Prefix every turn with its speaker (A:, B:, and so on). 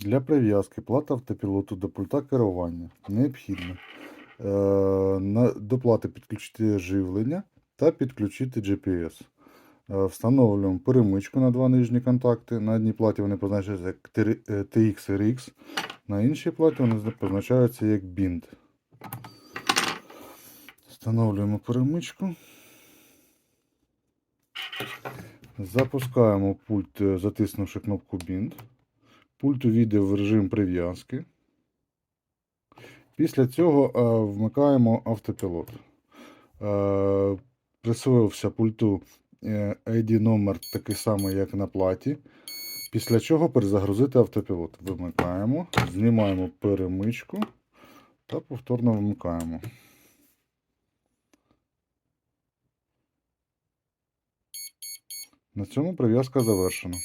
A: Для прив'язки плати автопілоту до пульта керування необхідно е, до плати підключити живлення та підключити GPS. Е, Встановлюємо перемичку на два нижні контакти. На одній платі вони позначаються як е, TX RX, на іншій платі вони позначаються як BIND. Встановлюємо перемичку. Запускаємо пульт, затиснувши кнопку BIND. Пульт увійде в режим прив'язки. Після цього е, вмикаємо автопілот. Е, присвоївся пульту е, ID номер такий самий, як на платі. Після чого перезагрузити автопілот. Вимикаємо, знімаємо перемичку та повторно вмикаємо. На цьому прив'язка завершена.